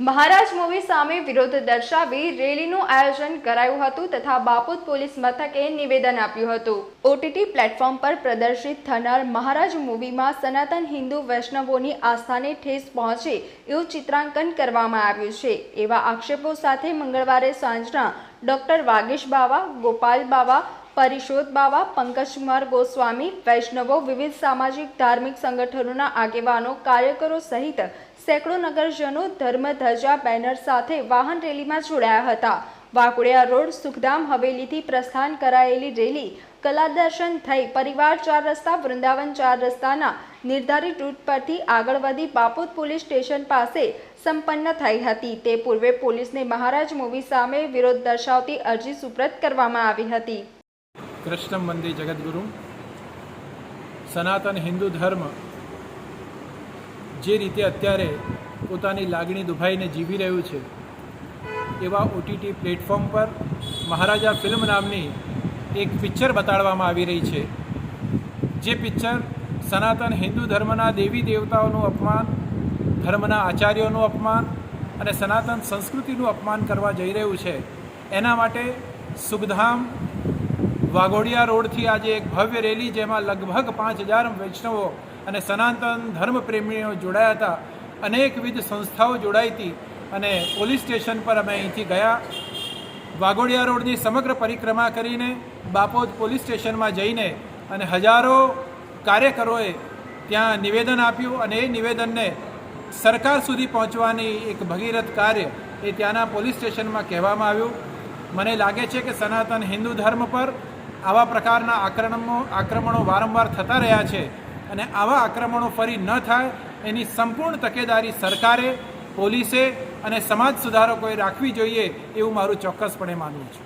મહારાજ movie સામે વિરોધ દર્શાવી રેલીનું આયોજન કરાયું હતું તથા બાપોદ પોલીસ મથકે નિવેદન આપ્યું હતું. ઓટીટી પ્લેટફોર્મ પર પ્રદર્શિત થનાર મહારાજ મૂવીમાં સનાતન હિન્દુ વૈષ્ણવોની આસ્થાને ઠેસ પહોંચે એવું ચિત્રાંકન કરવામાં આવ્યું છે. એવા આક્ષેપો સાથે મંગળવારે સાંજના ડોક્ટર વાગેશ બાવા, ગોપાલ બાવા પરિશોધ બાવા પંકજકુમાર ગોસ્વામી, વૈષ્ણવો, વિવિધ સામાજિક, ધાર્મિક સંગઠનોના આગેવાનો, કાર્યકરો સહિત સેંકડો નગરજનો ધર્મધજા બેનર સાથે વાહન રેલીમાં જોડાયા હતા. વાકુડિયા રોડ, સુખધામ, હવેલીથી પ્રસ્થાન કરાયેલી રેલી કલા દર્શન થઈ પરિવાર ચાર રસ્તા, વૃંદાવન ચાર રસ્તાના નિર્ધારિત રૂટ પરથી આગળ વધી બાપોદ પોલીસ સ્ટેશન પાસે સંપન્ન થઈ હતી. તે પૂર્વે પોલીસને મહારાજ મૂવી સામે વિરોધ દર્શાવતી અરજી સુપ્રત કરવામાં આવી હતી. કૃષ્ણ મંદિર જગદગુરુ. સનાતન હિન્દુ ધર્મ જે રીતે અત્યારે પોતાની લાગણી દુભાઈને જીવી રહ્યું છે, એવા ઓટીટી પ્લેટફોર્મ પર મહારાજા ફિલ્મ નામની એક પિક્ચર બતાડવામાં આવી રહી છે. જે પિક્ચર સનાતન હિન્દુ ધર્મના દેવી દેવતાઓનું અપમાન, ધર્મના આચાર્યોનું અપમાન અને સનાતન સંસ્કૃતિનું અપમાન કરવા જઈ રહ્યું છે. એના માટે સુખધામ વાઘોડિયા રોડથી આજે એક ભવ્ય રેલી જેમાં લગભગ પાંચ હજાર વૈષ્ણવો અને સનાતન ધર્મ પ્રેમીઓ જોડાયા હતા. અનેકવિધ સંસ્થાઓ જોડાઈ હતી અને પોલીસ સ્ટેશન પર અમે અહીંથી ગયા. વાઘોડિયા રોડની સમગ્ર પરિક્રમા કરીને બાપોદ પોલીસ સ્ટેશનમાં જઈને અને હજારો કાર્યકરોએ ત્યાં નિવેદન આપ્યું અને એ નિવેદનને સરકાર સુધી પહોંચવાની એક ભગીરથ કાર્ય એ ત્યાંના પોલીસ સ્ટેશનમાં કહેવામાં આવ્યું. મને લાગે છે કે સનાતન હિન્દુ ધર્મ પર આવા પ્રકારના આક્રમણો આક્રમણો વારંવાર થતા રહ્યા છે અને આવા આક્રમણો ફરી ન થાય એની સંપૂર્ણ તકેદારી સરકારે, પોલીસે અને સમાજ સુધારકોએ રાખવી જોઈએ એવું મારું ચોક્કસપણે માનવું છે.